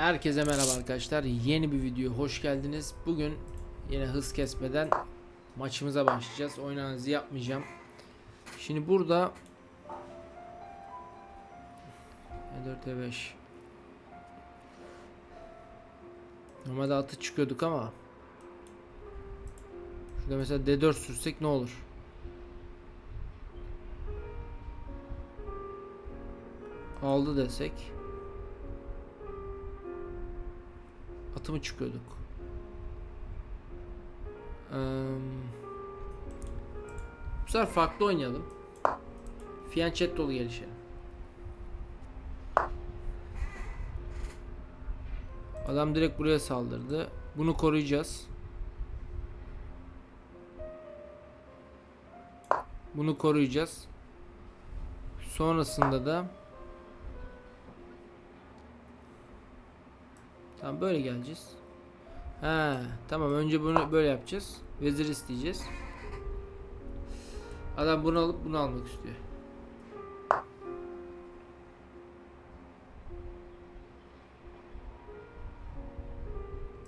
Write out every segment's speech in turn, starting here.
Herkese merhaba arkadaşlar. Yeni bir video hoş geldiniz. Bugün yine hız kesmeden maçımıza başlayacağız. Oynanızı yapmayacağım. Şimdi burada E4 E5 Normalde atı çıkıyorduk ama Şurada mesela D4 sürsek ne olur? Aldı desek Atı mı çıkıyorduk? Eee, bu sefer farklı oynayalım. Fiyanchet dolu gelişelim. Adam direkt buraya saldırdı. Bunu koruyacağız. Bunu koruyacağız. Sonrasında da Tamam böyle geleceğiz. Ha, tamam önce bunu böyle yapacağız. Vezir isteyeceğiz. Adam bunu alıp bunu almak istiyor.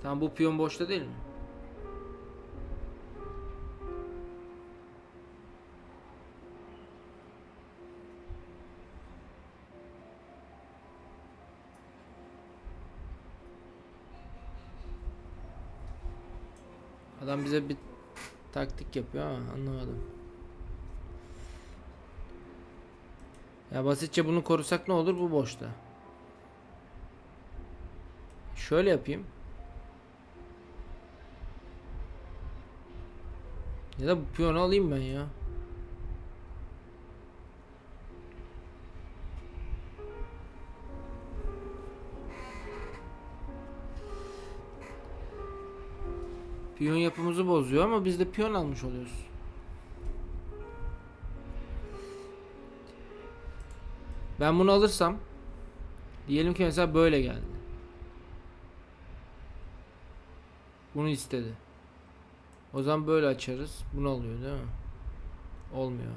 Tamam bu piyon boşta değil mi? Adam bize bir taktik yapıyor ama anlamadım. Ya basitçe bunu korusak ne olur bu boşta. Şöyle yapayım. Ya da bu piyonu alayım ben ya. Piyon yapımızı bozuyor ama biz de piyon almış oluyoruz. Ben bunu alırsam diyelim ki mesela böyle geldi. Bunu istedi. O zaman böyle açarız. Bunu alıyor değil mi? Olmuyor.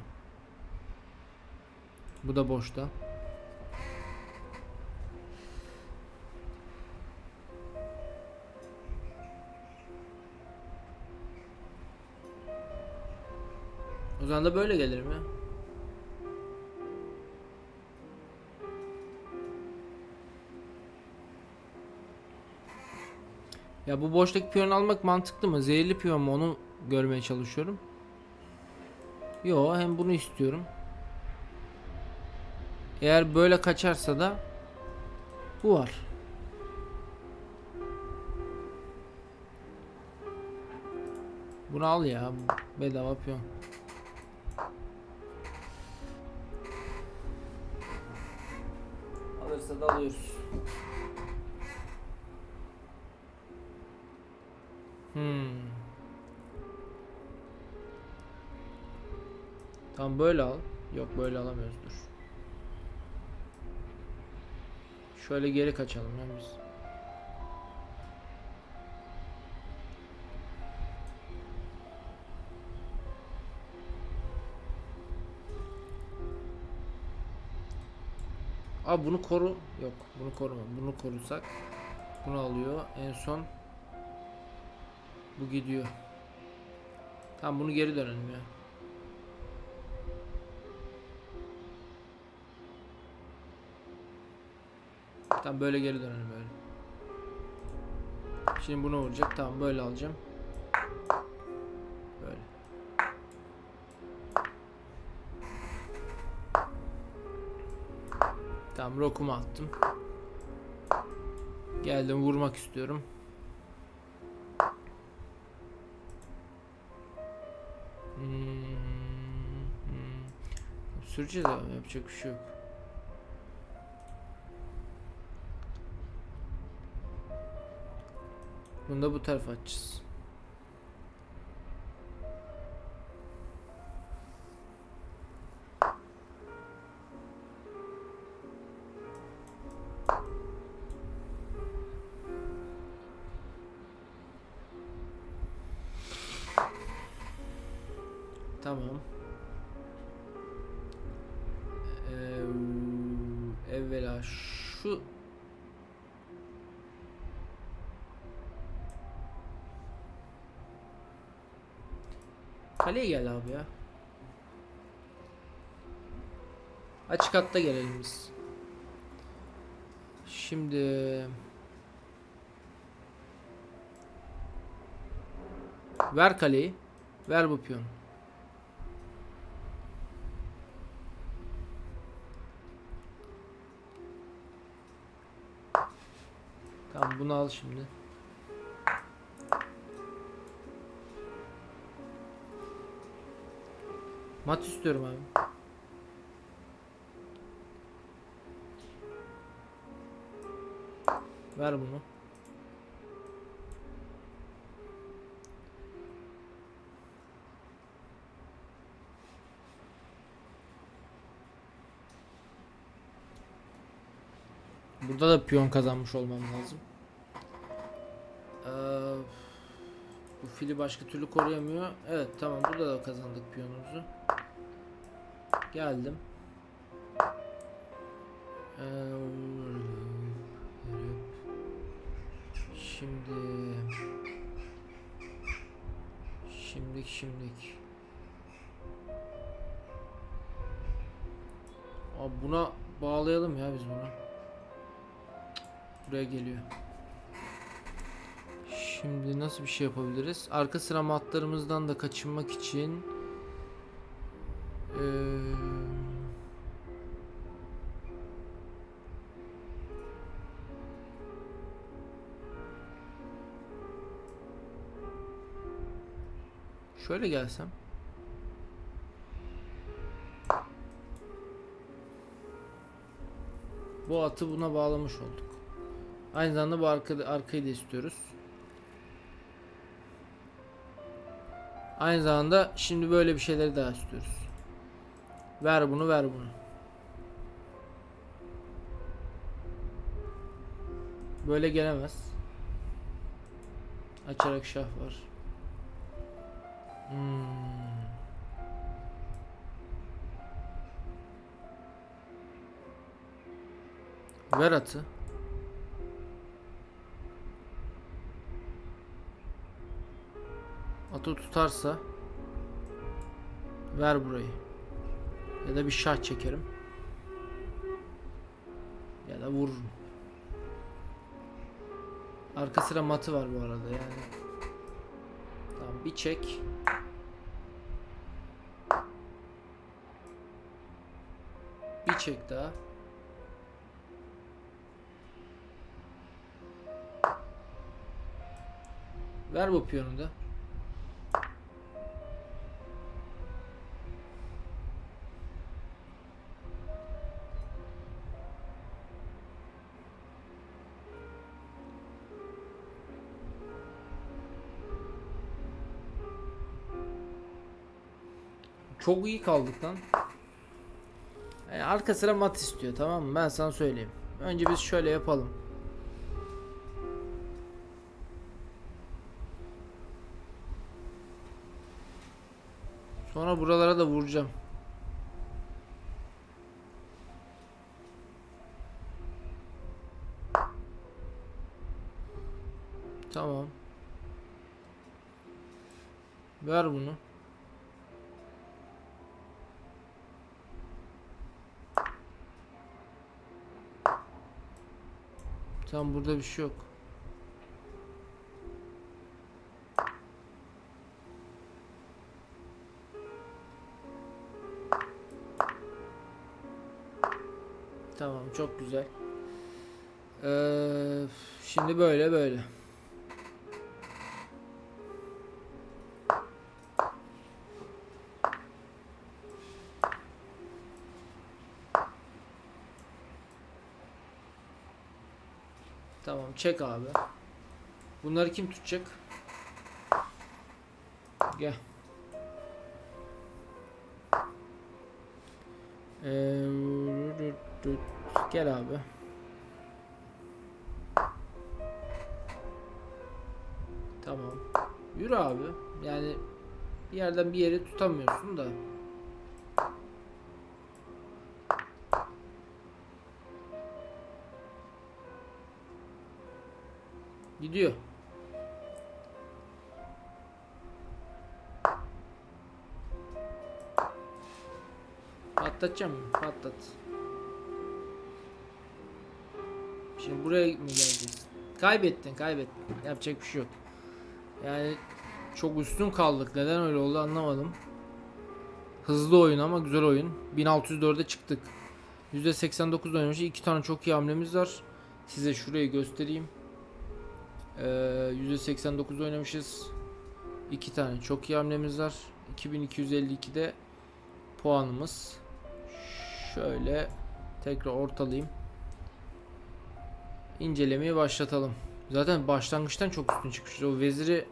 Bu da boşta. O zaman da böyle gelirim ya. Ya bu boştaki piyon almak mantıklı mı? Zehirli piyon mu? Onu görmeye çalışıyorum. Yo hem bunu istiyorum. Eğer böyle kaçarsa da bu var. Bunu al ya. Bedava piyon. Alırsa da alıyoruz. Hmm. Tamam böyle al. Yok böyle alamıyoruz dur. Şöyle geri kaçalım ya biz. Abi bunu koru. Yok bunu koruma. Bunu korusak. Bunu alıyor. En son bu gidiyor. Tamam bunu geri dönelim ya. Tamam böyle geri dönelim böyle. Şimdi bunu vuracak. Tamam böyle alacağım. Tamam rokumu attım. Geldim vurmak istiyorum. Hmm, hmm. Süreceğiz abi yapacak bir şey yok. Bunu da bu tarafa açacağız. Tamam. Ee, evvela şu Kaleye gel abi ya. Açık hatta gelelim biz. Şimdi Ver kaleyi. Ver bu piyonu. Bunu al şimdi. Mat istiyorum abi. Ver bunu. Burada da piyon kazanmış olmam lazım. Ee, bu fili başka türlü koruyamıyor. Evet tamam burada da kazandık piyonumuzu. Geldim. Ee, şimdi şimdilik şimdilik Abi buna bağlayalım ya biz bunu. Buraya geliyor. Şimdi nasıl bir şey yapabiliriz? Arka sıra matlarımızdan da kaçınmak için eee, Şöyle gelsem. Bu atı buna bağlamış olduk. Aynı zamanda bu arka, arkayı da istiyoruz. Aynı zamanda şimdi böyle bir şeyleri daha istiyoruz. Ver bunu ver bunu. Böyle gelemez. Açarak şah var. Hmm. Ver atı. Atı tutarsa ver burayı. Ya da bir şah çekerim. Ya da vururum. Arka sıra matı var bu arada yani. Tamam bir çek. Bir çek daha. Ver bu piyonu da. Çok iyi kaldık lan. Yani arka sıra mat istiyor tamam mı? Ben sana söyleyeyim. Önce biz şöyle yapalım. Sonra buralara da vuracağım. Tamam. Ver bunu. Tamam burada bir şey yok. Tamam çok güzel. Ee, şimdi böyle böyle. Tamam çek abi. Bunları kim tutacak? Gel. Ee, gel abi. Tamam. Yürü abi. Yani bir yerden bir yere tutamıyorsun da. Gidiyor. Patlatacağım mı? Patlat. Şimdi buraya mı geleceğiz? Kaybettin kaybettin. Yapacak bir şey yok. Yani çok üstün kaldık. Neden öyle oldu anlamadım. Hızlı oyun ama güzel oyun. 1604'e çıktık. %89 oynamış. 2 tane çok iyi hamlemiz var. Size şurayı göstereyim. Ee, %89 oynamışız. İki tane çok iyi hamlemiz var. 2252'de puanımız. Şöyle tekrar ortalayayım. İncelemeyi başlatalım. Zaten başlangıçtan çok üstün çıkmışız. O veziri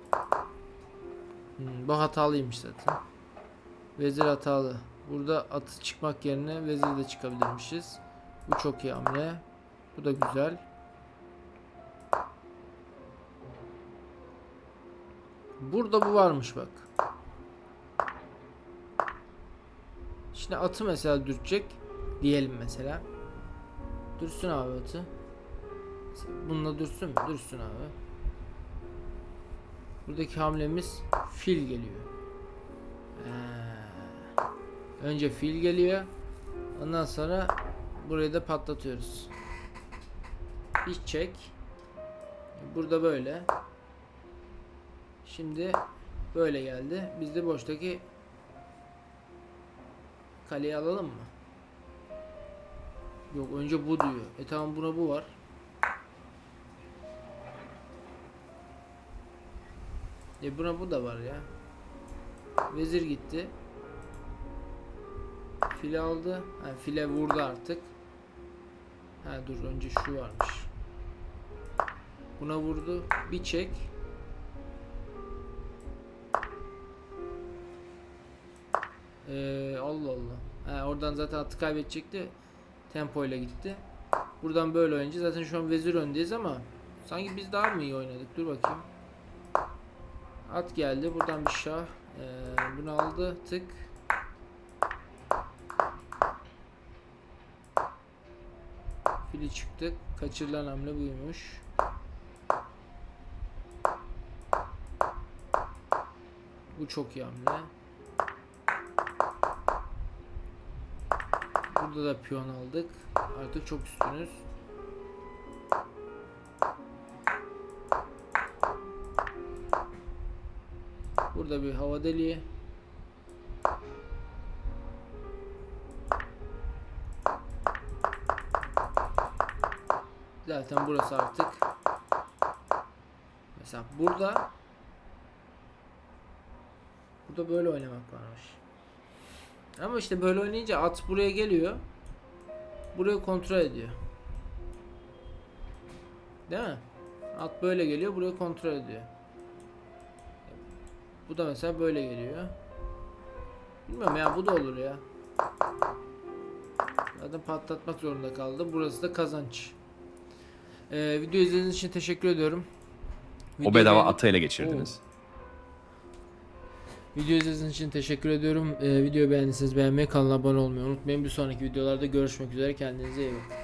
Hmm, bu hatalıymış zaten. Vezir hatalı. Burada atı çıkmak yerine vezir de çıkabilirmişiz. Bu çok iyi hamle. Bu da güzel. Burada bu varmış bak. Şimdi atı mesela dürtecek. Diyelim mesela. Dürsün abi atı. Bununla dürsün mü? Dürsün abi. Buradaki hamlemiz fil geliyor. Ee, önce fil geliyor. Ondan sonra burayı da patlatıyoruz. Hiç çek. Burada böyle. Şimdi böyle geldi. Biz de boştaki kaleyi alalım mı? Yok önce bu diyor. E tamam buna bu var. E buna bu da var ya. Vezir gitti. File aldı. Ha, file vurdu artık. Ha dur önce şu varmış. Buna vurdu. Bir çek. Ee, Allah Allah. Ha, oradan zaten atı kaybedecekti. Tempo ile gitti. Buradan böyle oynayınca zaten şu an vezir öndeyiz ama sanki biz daha mı iyi oynadık? Dur bakayım. At geldi. Buradan bir şah. Ee, bunu aldı. Tık. Fili çıktı. Kaçırılan hamle buymuş. Bu çok iyi hamle. Burada da piyon aldık. Artık çok üstünüz. Burada bir hava deliği. Zaten burası artık. Mesela burada burada böyle oynamak varmış. Ama işte böyle oynayınca at buraya geliyor. Burayı kontrol ediyor. Değil mi? At böyle geliyor, burayı kontrol ediyor. Bu da mesela böyle geliyor. Bilmiyorum ya bu da olur ya. Zaten patlatmak zorunda kaldı. Burası da kazanç. Ee, video izlediğiniz için teşekkür ediyorum. O Videoyu bedava atı ele geçirdiniz. Video izlediğiniz için teşekkür ediyorum. Ee, videoyu beğendiyseniz beğenmeyi, kanala abone olmayı unutmayın. Bir sonraki videolarda görüşmek üzere. Kendinize iyi bakın.